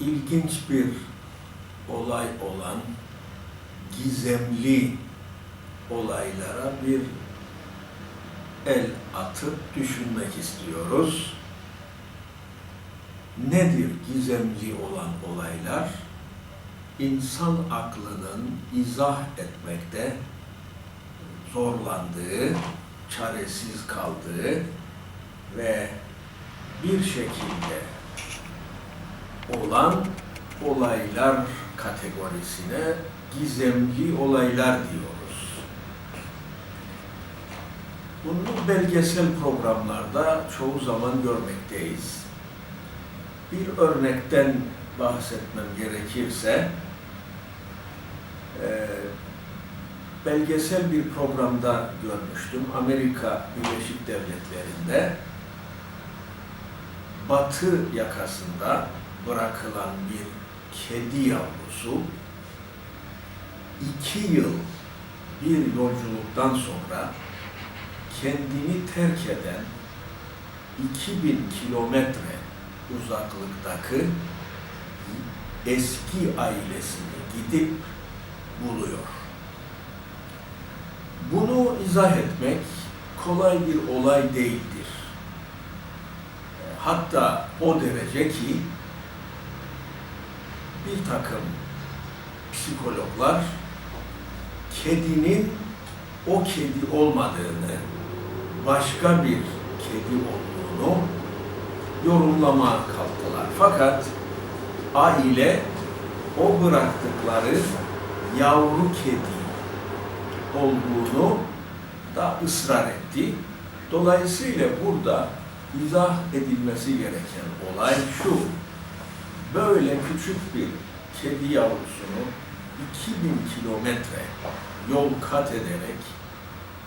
ilginç bir olay olan gizemli olaylara bir el atıp düşünmek istiyoruz. Nedir gizemli olan olaylar? İnsan aklının izah etmekte zorlandığı, çaresiz kaldığı ve bir şekilde olan olaylar kategorisine gizemli olaylar diyoruz. Bunu belgesel programlarda çoğu zaman görmekteyiz. Bir örnekten bahsetmem gerekirse, e, belgesel bir programda görmüştüm. Amerika Birleşik Devletleri'nde batı yakasında bırakılan bir kedi yavrusu iki yıl bir yolculuktan sonra kendini terk eden 2000 kilometre uzaklıktaki eski ailesini gidip buluyor. Bunu izah etmek kolay bir olay değildir. Hatta o derece ki bir takım psikologlar kedinin o kedi olmadığını, başka bir kedi olduğunu yorumlama kalktılar. Fakat aile o bıraktıkları yavru kedi olduğunu da ısrar etti. Dolayısıyla burada izah edilmesi gereken olay şu. Böyle küçük bir kedi yavrusunu 2000 kilometre yol kat ederek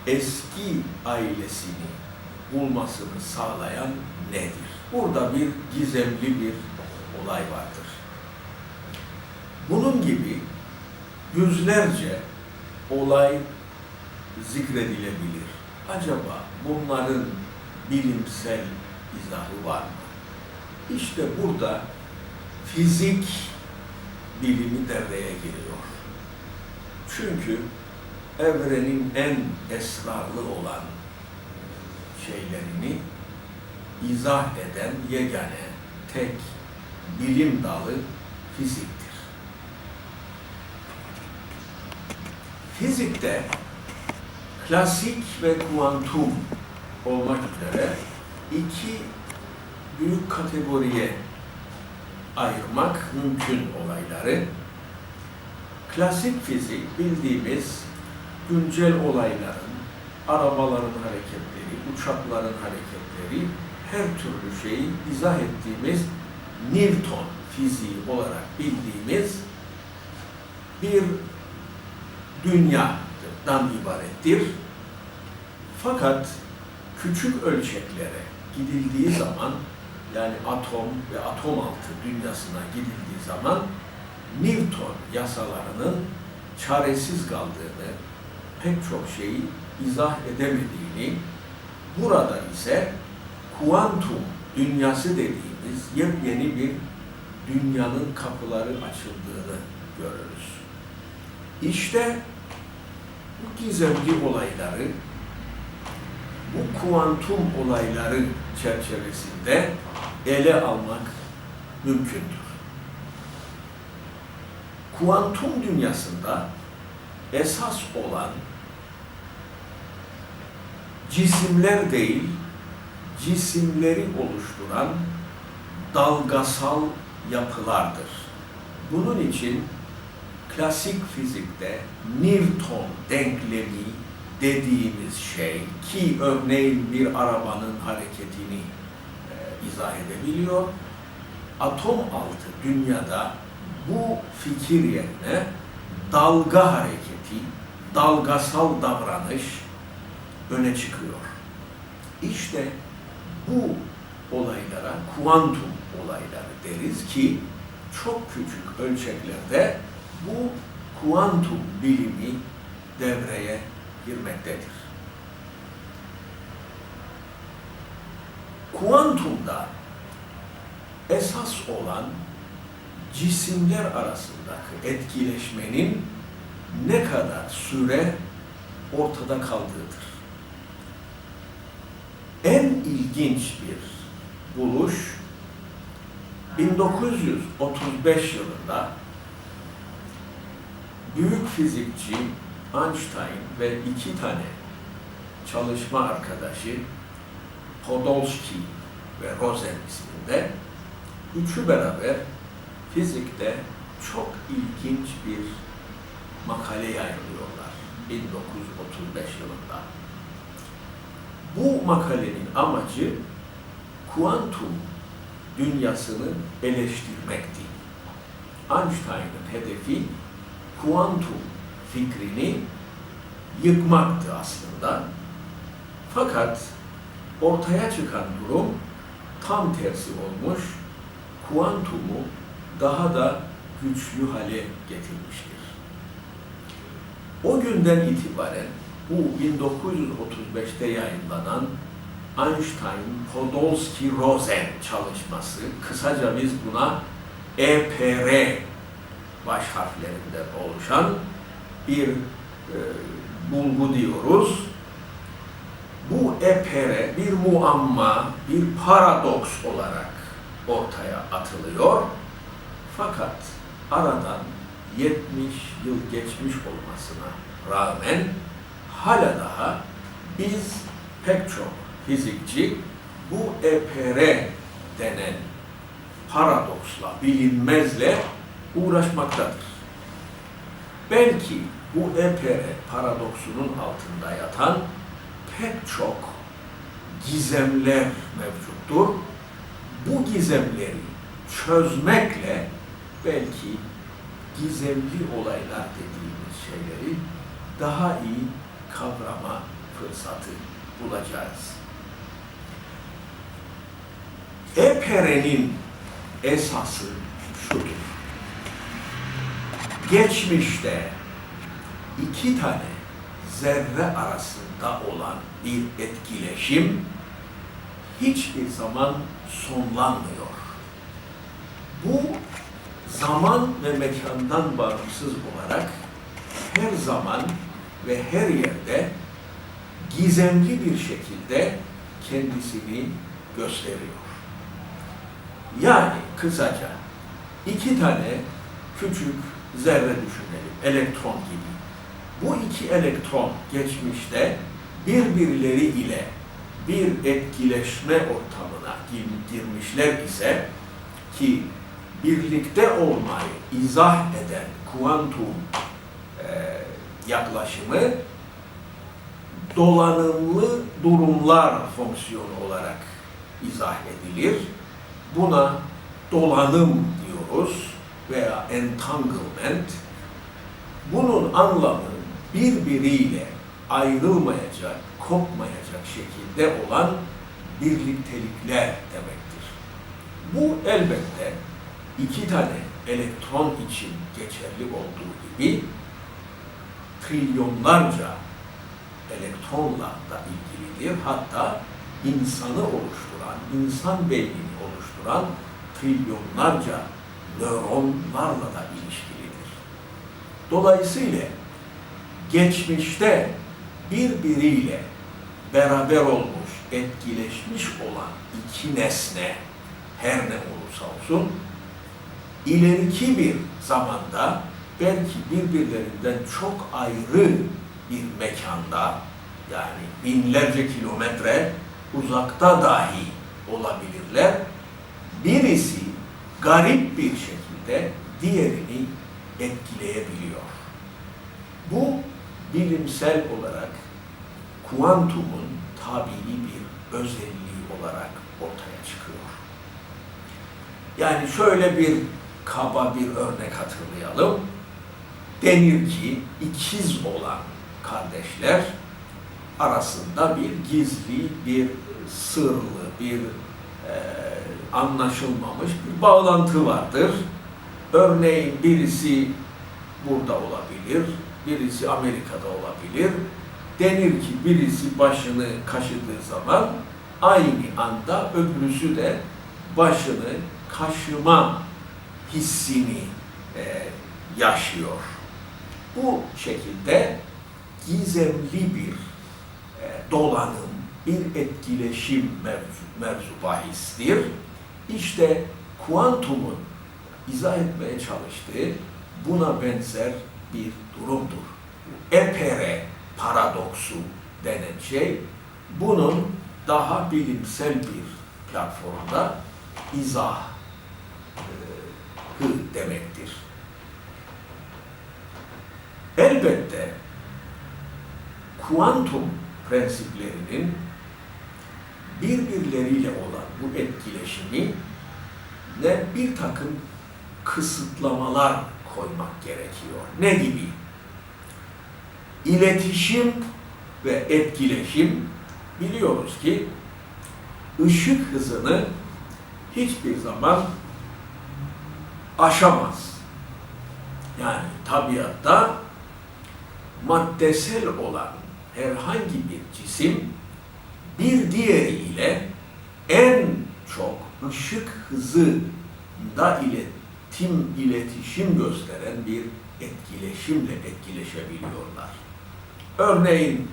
eski ailesini bulmasını sağlayan nedir? Burada bir gizemli bir olay vardır. Bunun gibi yüzlerce olay zikredilebilir. Acaba bunların bilimsel izahı var mı? İşte burada fizik bilimi devreye giriyor. Çünkü evrenin en esrarlı olan şeylerini izah eden yegane tek bilim dalı fiziktir. Fizikte klasik ve kuantum olmak üzere iki büyük kategoriye ayırmak mümkün olayları. Klasik fizik bildiğimiz güncel olayların, arabaların hareketleri, uçakların hareketleri, her türlü şeyi izah ettiğimiz Newton fiziği olarak bildiğimiz bir dünyadan ibarettir. Fakat küçük ölçeklere gidildiği zaman yani atom ve atom altı dünyasına gidildiği zaman Newton yasalarının çaresiz kaldığını, pek çok şeyi izah edemediğini, burada ise kuantum dünyası dediğimiz yepyeni bir dünyanın kapıları açıldığını görürüz. İşte bu gizemli olayları, bu kuantum olayları çerçevesinde ele almak mümkündür. Kuantum dünyasında esas olan cisimler değil, cisimleri oluşturan dalgasal yapılardır. Bunun için klasik fizikte Newton denklemi dediğimiz şey ki örneğin bir arabanın hareketini izah edebiliyor. Atom altı dünyada bu fikir yerine dalga hareketi, dalgasal davranış öne çıkıyor. İşte bu olaylara kuantum olayları deriz ki çok küçük ölçeklerde bu kuantum bilimi devreye girmektedir. Kuantumda esas olan cisimler arasındaki etkileşmenin ne kadar süre ortada kaldığıdır. En ilginç bir buluş 1935 yılında büyük fizikçi Einstein ve iki tane çalışma arkadaşı Podolsky ve Rosen isminde üçü beraber fizikte çok ilginç bir makale yayınlıyorlar 1935 yılında. Bu makalenin amacı kuantum dünyasını eleştirmekti. Einstein'ın hedefi kuantum fikrini yıkmaktı aslında. Fakat ortaya çıkan durum tam tersi olmuş, kuantumu daha da güçlü hale getirmiştir. O günden itibaren bu 1935'te yayınlanan Einstein-Podolsky-Rosen çalışması, kısaca biz buna EPR baş harflerinden oluşan bir e, bulgu diyoruz. Bu EPR bir muamma, bir paradoks olarak ortaya atılıyor. Fakat aradan 70 yıl geçmiş olmasına rağmen hala daha biz pek çok fizikçi bu EPR denen paradoksla, bilinmezle uğraşmaktadır. Belki bu EPR paradoksunun altında yatan pek çok gizemler mevcuttur. Bu gizemleri çözmekle belki gizemli olaylar dediğimiz şeyleri daha iyi kavrama fırsatı bulacağız. EPR'nin esası şudur. Geçmişte iki tane zerre arasında olan bir etkileşim hiçbir zaman sonlanmıyor. Bu zaman ve mekandan bağımsız olarak her zaman ve her yerde gizemli bir şekilde kendisini gösteriyor. Yani kısaca iki tane küçük zerre düşünelim, elektron gibi. Bu iki elektron geçmişte birbirleri ile bir etkileşme ortamına gir- girmişler ise ki birlikte olmayı izah eden kuantum e, yaklaşımı dolanımlı durumlar fonksiyonu olarak izah edilir. Buna dolanım diyoruz veya entanglement. Bunun anlamı birbiriyle ayrılmayacak, kopmayacak şekilde olan birliktelikler demektir. Bu elbette iki tane elektron için geçerli olduğu gibi trilyonlarca elektronla da ilgilidir. Hatta insanı oluşturan, insan beynini oluşturan trilyonlarca nöronlarla da ilişkilidir. Dolayısıyla geçmişte birbiriyle beraber olmuş, etkileşmiş olan iki nesne her ne olursa olsun ileriki bir zamanda belki birbirlerinden çok ayrı bir mekanda yani binlerce kilometre uzakta dahi olabilirler. Birisi garip bir şekilde diğerini etkileyebiliyor. Bu bilimsel olarak kuantumun tabii bir özelliği olarak ortaya çıkıyor. Yani şöyle bir kaba bir örnek hatırlayalım. Denir ki ikiz olan kardeşler arasında bir gizli, bir sırlı, bir e, anlaşılmamış bir bağlantı vardır. Örneğin birisi burada olabilir, birisi Amerika'da olabilir. Denir ki birisi başını kaşıdığı zaman aynı anda öbürüsü de başını kaşıma hissini e, yaşıyor. Bu şekilde gizemli bir e, dolanım, bir etkileşim mevzu, mevzu bahistir. İşte kuantumun izah etmeye çalıştığı buna benzer bir durumdur. Epere paradoksu denen şey bunun daha bilimsel bir platformda izahı demektir. Elbette kuantum prensiplerinin birbirleriyle olan bu etkileşimi ne bir takım kısıtlamalar koymak gerekiyor. Ne gibi? İletişim ve etkileşim biliyoruz ki ışık hızını hiçbir zaman aşamaz. Yani tabiatta maddesel olan herhangi bir cisim bir diğeriyle en çok ışık hızında iletim, iletişim gösteren bir etkileşimle etkileşebiliyorlar. Örneğin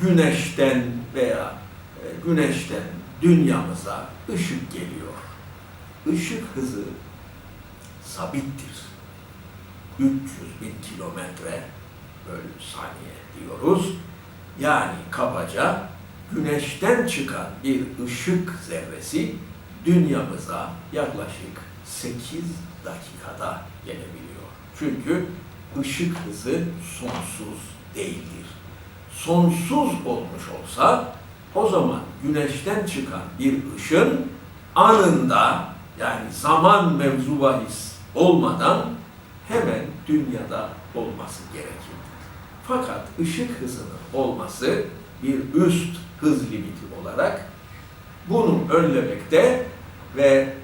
güneşten veya e, güneşten dünyamıza ışık geliyor. Işık hızı sabittir. 300 bin kilometre bölü saniye diyoruz. Yani kabaca güneşten çıkan bir ışık zerresi dünyamıza yaklaşık 8 dakikada gelebiliyor. Çünkü ışık hızı sonsuz değildir. Sonsuz olmuş olsa o zaman güneşten çıkan bir ışın anında yani zaman mevzu bahis olmadan hemen dünyada olması gerekir. Fakat ışık hızının olması bir üst hız limiti olarak bunu önlemekte ve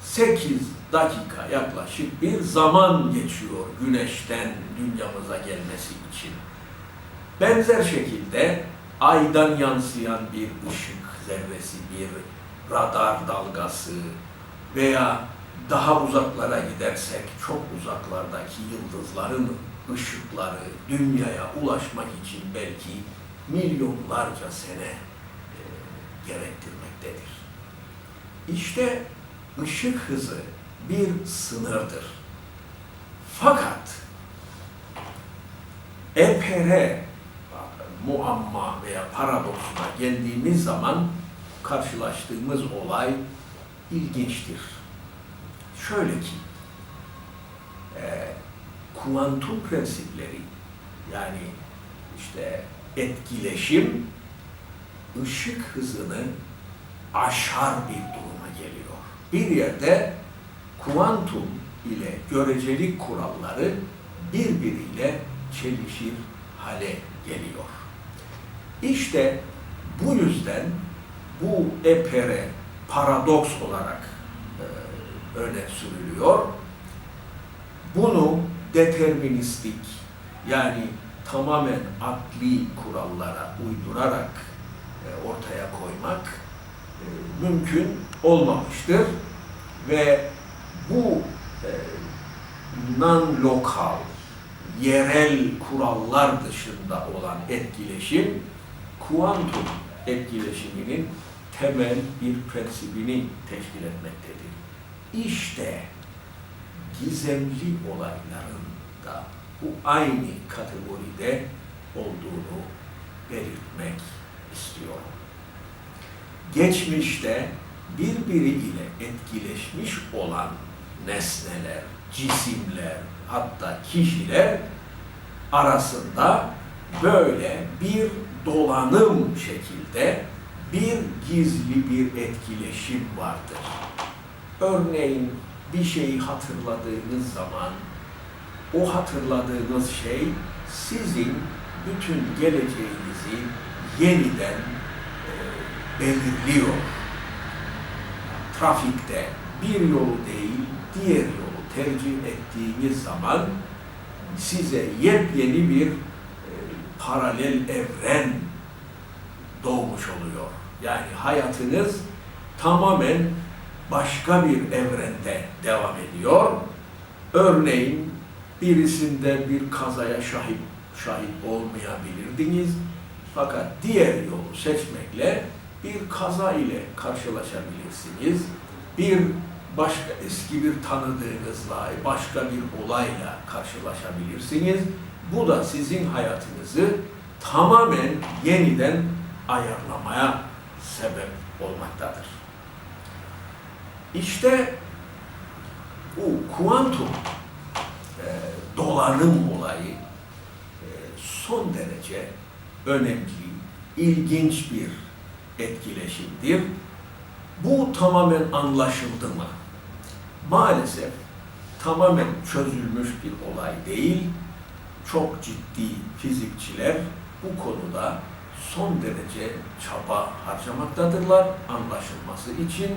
8 dakika yaklaşık bir zaman geçiyor güneşten dünyamıza gelmesi için. Benzer şekilde aydan yansıyan bir ışık zerresi, bir radar dalgası veya daha uzaklara gidersek çok uzaklardaki yıldızların ışıkları dünyaya ulaşmak için belki milyonlarca sene e, gerektirmektedir. İşte ışık hızı bir sınırdır. Fakat epere muamma veya paradoksuna geldiğimiz zaman karşılaştığımız olay ilginçtir. Şöyle ki, e, kuantum prensipleri yani işte etkileşim ışık hızını aşar bir duruma geliyor. Bir yerde kuantum ile görecelik kuralları birbiriyle çelişir hale geliyor. İşte bu yüzden bu epere paradoks olarak e, öne sürülüyor. Bunu deterministik yani tamamen akli kurallara uydurarak e, ortaya koymak e, mümkün olmamıştır ve bu e, non-lokal, yerel kurallar dışında olan etkileşim kuantum etkileşiminin temel bir prensibini teşkil etmektedir. İşte gizemli olayların da bu aynı kategoride olduğunu belirtmek istiyorum. Geçmişte birbiriyle etkileşmiş olan nesneler, cisimler, hatta kişiler arasında böyle bir dolanım şekilde bir gizli bir etkileşim vardır. Örneğin bir şeyi hatırladığınız zaman o hatırladığınız şey sizin bütün geleceğinizi yeniden e, belirliyor. Trafikte bir yolu değil, diğer yolu tercih ettiğiniz zaman size yepyeni bir e, paralel evren doğmuş oluyor. Yani hayatınız tamamen başka bir evrende devam ediyor. Örneğin birisinde bir kazaya şahit şahit olmayabilirdiniz. Fakat diğer yolu seçmekle bir kaza ile karşılaşabilirsiniz. Bir başka eski bir tanıdığınızla, başka bir olayla karşılaşabilirsiniz. Bu da sizin hayatınızı tamamen yeniden ayarlamaya sebep olmaktadır. İşte bu kuantum e, dolanım olayı e, son derece önemli, ilginç bir etkileşimdir. Bu tamamen anlaşıldı mı? Maalesef tamamen çözülmüş bir olay değil. Çok ciddi fizikçiler bu konuda son derece çaba harcamaktadırlar anlaşılması için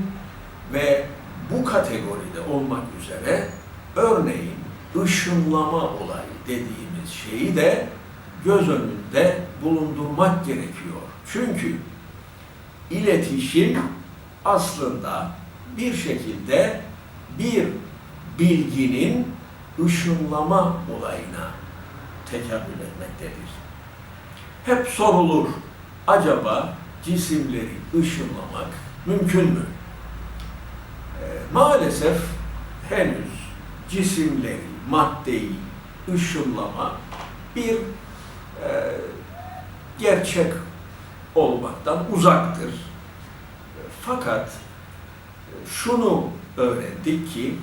ve bu kategoride olmak üzere örneğin ışınlama olayı dediğimiz şeyi de göz önünde bulundurmak gerekiyor. Çünkü iletişim aslında bir şekilde bir bilginin ışınlama olayına tekabül etmektedir. Hep sorulur, acaba cisimleri ışınlamak mümkün mü? Ee, maalesef henüz cisimleri, maddeyi ışınlama bir e, gerçek olmaktan uzaktır. Fakat e, şunu öğrendik ki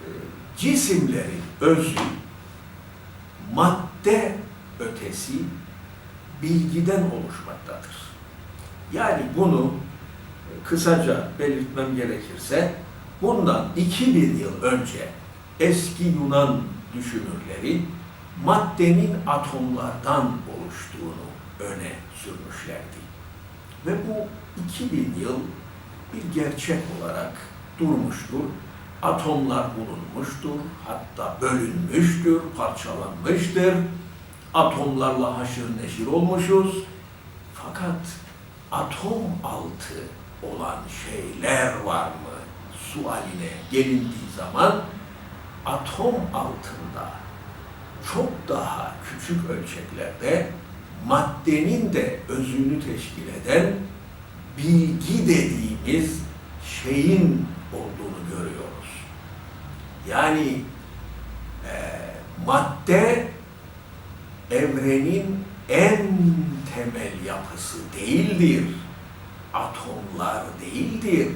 e, cisimlerin özü madde ötesi bilgiden oluşmaktadır. Yani bunu e, kısaca belirtmem gerekirse bundan 2000 yıl önce eski Yunan düşünürleri maddenin atomlardan oluştuğunu öne sürmüşlerdi. Ve bu 2000 yıl bir gerçek olarak durmuştur. Atomlar bulunmuştur, hatta bölünmüştür, parçalanmıştır. Atomlarla haşır neşir olmuşuz. Fakat atom altı olan şeyler var mı? Sualine gelindiği zaman atom altında çok daha küçük ölçeklerde maddenin de özünü teşkil eden bilgi dediğimiz şeyin olduğunu görüyoruz. Yani e, madde evrenin en temel yapısı değildir. Atomlar değildir.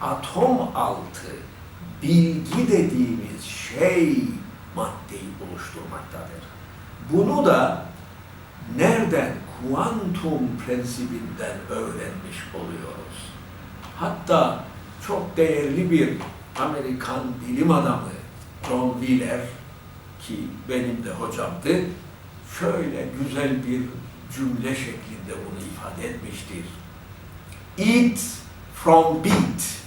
Atom altı bilgi dediğimiz şey maddeyi oluşturmaktadır. Bunu da nereden? Kuantum prensibinden öğrenmiş oluyoruz. Hatta çok değerli bir Amerikan bilim adamı John Wheeler ki benim de hocamdı, şöyle güzel bir cümle şeklinde bunu ifade etmiştir. Eat from bit.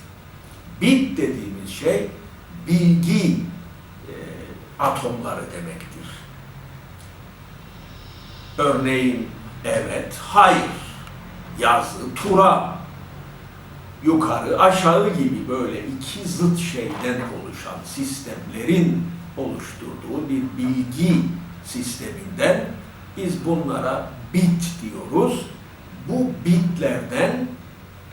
Bit dediğimiz şey bilgi e, atomları demektir. Örneğin evet, hayır, yazı, tura, yukarı, aşağı gibi böyle iki zıt şeyden oluşan sistemlerin oluşturduğu bir bilgi sisteminden biz bunlara bit diyoruz. Bu bitlerden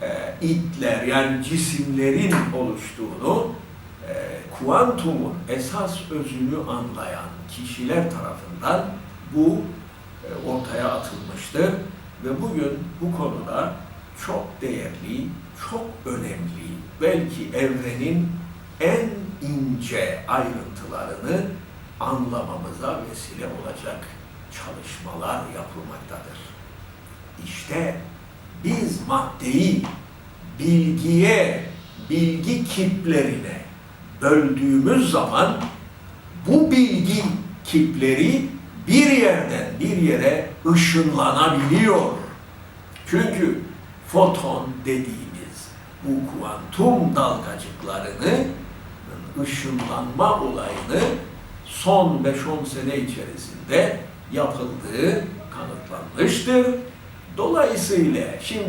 e, itler yani cisimlerin oluştuğunu e, kuantumun esas özünü anlayan kişiler tarafından bu e, ortaya atılmıştır ve bugün bu konuda çok değerli, çok önemli, belki evrenin en ince ayrıntılarını anlamamıza vesile olacak çalışmalar yapılmaktadır. İşte biz maddeyi bilgiye, bilgi kiplerine böldüğümüz zaman bu bilgi kipleri bir yerden bir yere ışınlanabiliyor. Çünkü foton dediğimiz bu kuantum dalgacıklarını ışınlanma olayını son 5-10 sene içerisinde yapıldığı kanıtlanmıştır. Dolayısıyla şimdi